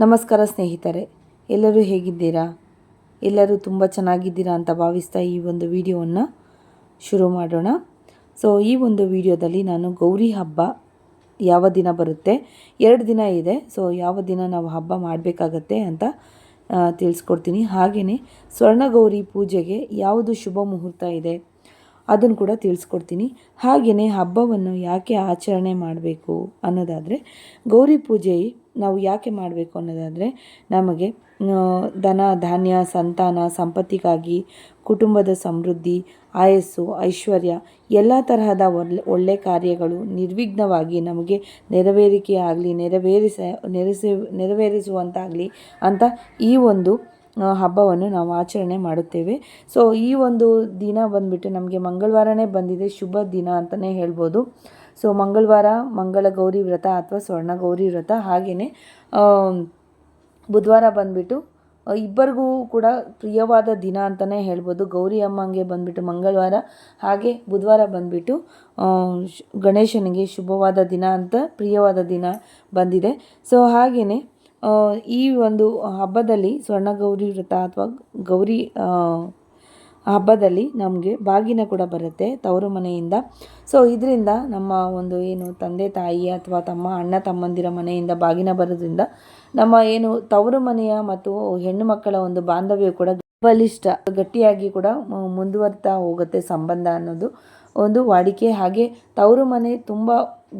ನಮಸ್ಕಾರ ಸ್ನೇಹಿತರೆ, ಎಲ್ಲರೂ ಹೇಗಿದ್ದೀರಾ? ಎಲ್ಲರೂ ತುಂಬ ಚೆನ್ನಾಗಿದ್ದೀರಾ ಅಂತ ಭಾವಿಸ್ತಾ ಈ ಒಂದು ವಿಡಿಯೋವನ್ನು ಶುರು ಮಾಡೋಣ. ಸೊ ಈ ಒಂದು ವಿಡಿಯೋದಲ್ಲಿ ನಾನು ಗೌರಿ ಹಬ್ಬ ಯಾವ ದಿನ ಬರುತ್ತೆ, ಎರಡು ದಿನ ಇದೆ. ಸೊ ಯಾವ ದಿನ ನಾವು ಹಬ್ಬ ಮಾಡಬೇಕಾಗತ್ತೆ ಅಂತ ತಿಳಿಸ್ಕೊಡ್ತೀನಿ. ಹಾಗೆಯೇ ಸ್ವರ್ಣಗೌರಿ ಪೂಜೆಗೆ ಯಾವುದು ಶುಭ ಮುಹೂರ್ತ ಇದೆ? ಅದನ್ನು ಕೂಡ ತಿಳಿಸ್ಕೊಡ್ತೀನಿ. ಹಾಗೆಯೇ ಹಬ್ಬವನ್ನು ಯಾಕೆ ಆಚರಣೆ ಮಾಡಬೇಕು ಅನ್ನೋದಾದರೆ, ಗೌರಿ ಪೂಜೆ ನಾವು ಯಾಕೆ ಮಾಡಬೇಕು ಅನ್ನೋದಾದರೆ, ನಮಗೆ ಧನ, ಧಾನ್ಯ, ಸಂತಾನ, ಸಂಪತ್ತಿಗಾಗಿ ಕುಟುಂಬದ ಸಮೃದ್ಧಿ, ಆಯಸ್ಸು, ಐಶ್ವರ್ಯ, ಎಲ್ಲ ತರಹದ ಒಳ್ಳೆ ಒಳ್ಳೆ ಕಾರ್ಯಗಳು ನಿರ್ವಿಘ್ನವಾಗಿ ನಮಗೆ ನೆರವೇರಿಕೆ ಆಗಲಿ ನೆರವೇರಿಸ, ನೆರೆಸಿ, ನೆರವೇರಿಸುವಂತಾಗಲಿ ಅಂತ ಈ ಒಂದು ಹಬ್ಬವನ್ನು ನಾವು ಆಚರಣೆ ಮಾಡುತ್ತೇವೆ. ಸೊ ಈ ಒಂದು ದಿನ ಬಂದುಬಿಟ್ಟು ನಮಗೆ ಮಂಗಳವಾರನೇ ಬಂದಿದೆ, ಶುಭ ದಿನ ಅಂತಲೇ ಹೇಳ್ಬೋದು. ಸೊ ಮಂಗಳವಾರ ಮಂಗಳ ಗೌರಿ ವ್ರತ ಅಥವಾ ಸ್ವರ್ಣ ಗೌರಿ ವ್ರತ ಹಾಗೆಯೇ ಬುಧವಾರ ಬಂದುಬಿಟ್ಟು ಇಬ್ಬರಿಗೂ ಕೂಡ ಪ್ರಿಯವಾದ ದಿನ ಅಂತಲೇ ಹೇಳ್ಬೋದು. ಗೌರಿ ಅಮ್ಮಂಗೆ ಬಂದುಬಿಟ್ಟು ಮಂಗಳವಾರ, ಹಾಗೆ ಬುಧವಾರ ಬಂದುಬಿಟ್ಟು ಗಣೇಶನಿಗೆ ಶುಭವಾದ ದಿನ ಅಂತ ಪ್ರಿಯವಾದ ದಿನ ಬಂದಿದೆ. ಸೊ ಹಾಗೆಯೇ ಈ ಒಂದು ಹಬ್ಬದಲ್ಲಿ ಸ್ವರ್ಣ ಗೌರಿ ವ್ರತ ಅಥವಾ ಗೌರಿ ಹಬ್ಬದಲ್ಲಿ ನಮಗೆ ಬಾಗಿನ ಕೂಡ ಬರುತ್ತೆ ತವರು ಮನೆಯಿಂದ. ಸೊ ಇದರಿಂದ ನಮ್ಮ ಒಂದು ಏನು ತಂದೆ, ತಾಯಿ ಅಥವಾ ತಮ್ಮ ಅಣ್ಣ, ತಮ್ಮಂದಿರ ಮನೆಯಿಂದ ಬಾಗಿನ ಬರೋದ್ರಿಂದ ನಮ್ಮ ಏನು ತವರು ಮನೆಯ ಮತ್ತು ಹೆಣ್ಣು ಮಕ್ಕಳ ಒಂದು ಬಾಂಧವ್ಯ ಕೂಡ ಬಲಿಷ್ಠ, ಗಟ್ಟಿಯಾಗಿ ಕೂಡ ಮುಂದುವರ್ತಾ ಹೋಗುತ್ತೆ ಸಂಬಂಧ ಅನ್ನೋದು ಒಂದು ವಾಡಿಕೆ. ಹಾಗೆ ತವರು ಮನೆ ತುಂಬ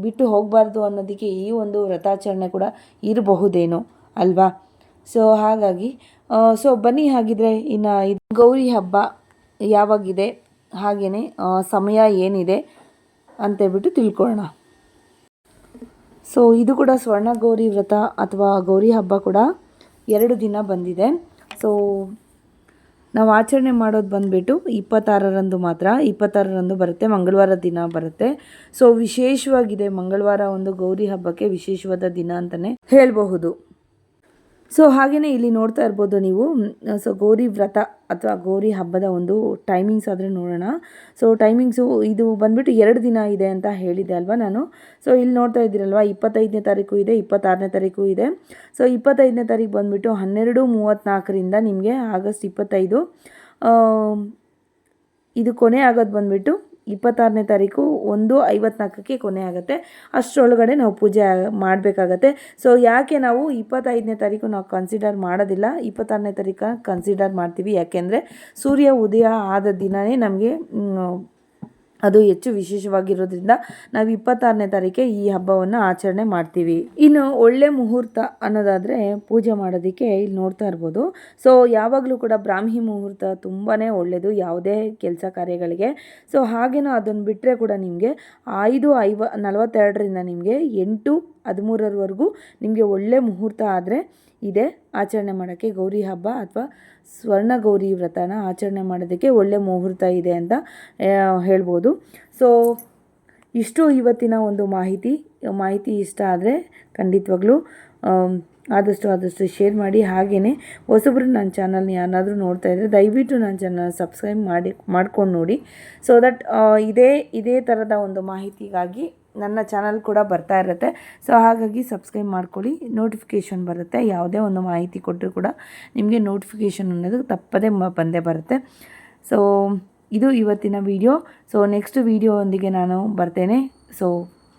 ಬಿಟ್ಟು ಹೋಗಬಾರ್ದು ಅನ್ನೋದಕ್ಕೆ ಈ ಒಂದು ವ್ರತಾಚರಣೆ ಕೂಡ ಇರಬಹುದೇನೋ ಅಲ್ವಾ? ಸೊ ಹಾಗಾಗಿ ಸೊ ಬನ್ನಿ ಹಾಗಿದ್ರೆ ಇನ್ನು ಇದು ಗೌರಿ ಹಬ್ಬ ಯಾವಾಗಿದೆ ಹಾಗೇ ಸಮಯ ಏನಿದೆ ಅಂತೇಳ್ಬಿಟ್ಟು ತಿಳ್ಕೊಳ್ಳೋಣ. ಸೊ ಇದು ಕೂಡ ಸ್ವರ್ಣ ಗೌರಿ ವ್ರತ ಅಥವಾ ಗೌರಿ ಹಬ್ಬ ಕೂಡ ಎರಡು ದಿನ ಬಂದಿದೆ. ಸೊ ನಾವು ಆಚರಣೆ ಮಾಡೋದು ಬಂದುಬಿಟ್ಟು ಇಪ್ಪತ್ತಾರರಂದು ಮಾತ್ರ, ಇಪ್ಪತ್ತಾರರಂದು ಬರುತ್ತೆ, ಮಂಗಳವಾರ ದಿನ ಬರುತ್ತೆ. ಸೊ ವಿಶೇಷವಾಗಿದೆ ಮಂಗಳವಾರ ಒಂದು ಗೌರಿ ಹಬ್ಬಕ್ಕೆ ವಿಶೇಷವಾದ ದಿನ ಅಂತಲೇ ಹೇಳಬಹುದು. ಸೊ ಹಾಗೆಯೇ ಇಲ್ಲಿ ನೋಡ್ತಾ ಇರ್ಬೋದು ನೀವು ಸೊ ಗೌರಿ ವ್ರತ ಅಥವಾ ಗೌರಿ ಹಬ್ಬದ ಒಂದು ಟೈಮಿಂಗ್ಸ್ ಆದರೆ ನೋಡೋಣ. ಸೊ ಟೈಮಿಂಗ್ಸು ಇದು ಬಂದ್ಬಿಟ್ಟು ಎರಡು ದಿನ ಇದೆ ಅಂತ ಹೇಳಿದೆ ಅಲ್ವಾ ನಾನು? ಸೊ ಇಲ್ಲಿ ನೋಡ್ತಾ ಇದ್ದೀರಲ್ವ, ಇಪ್ಪತ್ತೈದನೇ ತಾರೀಕು ಇದೆ, ಇಪ್ಪತ್ತಾರನೇ ತಾರೀಕು ಇದೆ. ಸೊ ಇಪ್ಪತ್ತೈದನೇ ತಾರೀಕು ಬಂದುಬಿಟ್ಟು ಹನ್ನೆರಡು ಮೂವತ್ತ್ನಾಲ್ಕರಿಂದ ನಿಮಗೆ ಆಗಸ್ಟ್ ಇಪ್ಪತ್ತೈದು ಇದು ಕೊನೆ ಆಗೋದು ಬಂದುಬಿಟ್ಟು ಇಪ್ಪತ್ತಾರನೇ ತಾರೀಕು ಒಂದು ಐವತ್ನಾಲ್ಕಕ್ಕೆ ಕೊನೆ ಆಗುತ್ತೆ. ಅಷ್ಟರೊಳಗಡೆ ನಾವು ಪೂಜೆ ಮಾಡಬೇಕಾಗತ್ತೆ. ಸೊ ಯಾಕೆ ನಾವು ಇಪ್ಪತ್ತೈದನೇ ತಾರೀಕು ನಾವು ಕನ್ಸಿಡರ್ ಮಾಡೋದಿಲ್ಲ? ಇಪ್ಪತ್ತಾರನೇ ತಾರೀಕು ಕನ್ಸಿಡರ್ ಮಾಡ್ತೀವಿ. ಯಾಕೆಂದರೆ ಸೂರ್ಯ ಉದಯ ಆದ ದಿನವೇ ನಮಗೆ ಅದು ಹೆಚ್ಚು ವಿಶೇಷವಾಗಿರೋದ್ರಿಂದ ನಾವು ಇಪ್ಪತ್ತಾರನೇ ತಾರೀಕೆ ಈ ಹಬ್ಬವನ್ನು ಆಚರಣೆ ಮಾಡ್ತೀವಿ. ಇನ್ನು ಒಳ್ಳೆ ಮುಹೂರ್ತ ಅನ್ನೋದಾದರೆ ಪೂಜೆ ಮಾಡೋದಕ್ಕೆ ಇಲ್ಲಿ ನೋಡ್ತಾ ಇರ್ಬೋದು. ಸೊ ಯಾವಾಗಲೂ ಕೂಡ ಬ್ರಾಹ್ಮಿ ಮುಹೂರ್ತ ತುಂಬಾ ಒಳ್ಳೆಯದು ಯಾವುದೇ ಕೆಲಸ ಕಾರ್ಯಗಳಿಗೆ. ಸೊ ಹಾಗೇನೋ ಅದನ್ನು ಬಿಟ್ಟರೆ ಕೂಡ ನಿಮಗೆ ಐದು ಐವ ನಲವತ್ತೆರಡರಿಂದ ನಿಮಗೆ ಎಂಟು ಹದಿಮೂರರವರೆಗೂ ನಿಮಗೆ ಒಳ್ಳೆ ಮುಹೂರ್ತ ಆದರೆ ಇದೆ ಆಚರಣೆ ಮಾಡೋಕ್ಕೆ ಗೌರಿ ಹಬ್ಬ ಅಥವಾ ಸ್ವರ್ಣ ಗೌರಿ ವ್ರತನ ಆಚರಣೆ ಮಾಡೋದಕ್ಕೆ ಒಳ್ಳೆ ಮುಹೂರ್ತ ಇದೆ ಅಂತ ಹೇಳ್ಬೋದು. ಸೊ ಇಷ್ಟು ಇವತ್ತಿನ ಒಂದು ಮಾಹಿತಿ. ಮಾಹಿತಿ ಇಷ್ಟ ಆದರೆ ಖಂಡಿತವಾಗ್ಲೂ ಆದಷ್ಟು ಆದಷ್ಟು ಶೇರ್ ಮಾಡಿ. ಹಾಗೆಯೇ ಹೊಸಬ್ರು ನನ್ನ ಚಾನಲ್ನ ಯಾರಾದರೂ ನೋಡ್ತಾ ಇದ್ದರೆ ದಯವಿಟ್ಟು ನನ್ನ ಚಾನಲ್ ಸಬ್ಸ್ಕ್ರೈಬ್ ಮಾಡಿ, ಮಾಡ್ಕೊಂಡು ನೋಡಿ. ಸೊ ದಟ್ ಇದೇ ಇದೇ ಥರದ ಒಂದು ಮಾಹಿತಿಗಾಗಿ ನನ್ನ ಚಾನಲ್ ಕೂಡ ಬರ್ತಾ ಇರುತ್ತೆ. ಸೊ ಹಾಗಾಗಿ ಸಬ್ಸ್ಕ್ರೈಬ್ ಮಾಡ್ಕೊಳ್ಳಿ. ನೋಟಿಫಿಕೇಷನ್ ಬರುತ್ತೆ. ಯಾವುದೇ ಒಂದು ಮಾಹಿತಿ ಕೊಟ್ಟರು ಕೂಡ ನಿಮಗೆ ನೋಟಿಫಿಕೇಷನ್ ಅನ್ನೋದು ತಪ್ಪದೇ ಬಂದೇ ಬರುತ್ತೆ. ಸೊ ಇದು ಇವತ್ತಿನ ವಿಡಿಯೋ ಸೊ ನೆಕ್ಸ್ಟ್ ವಿಡಿಯೋ ಒಂದಿಗೆ ನಾನು ಬರ್ತೇನೆ. So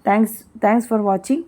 thanks thanks for watching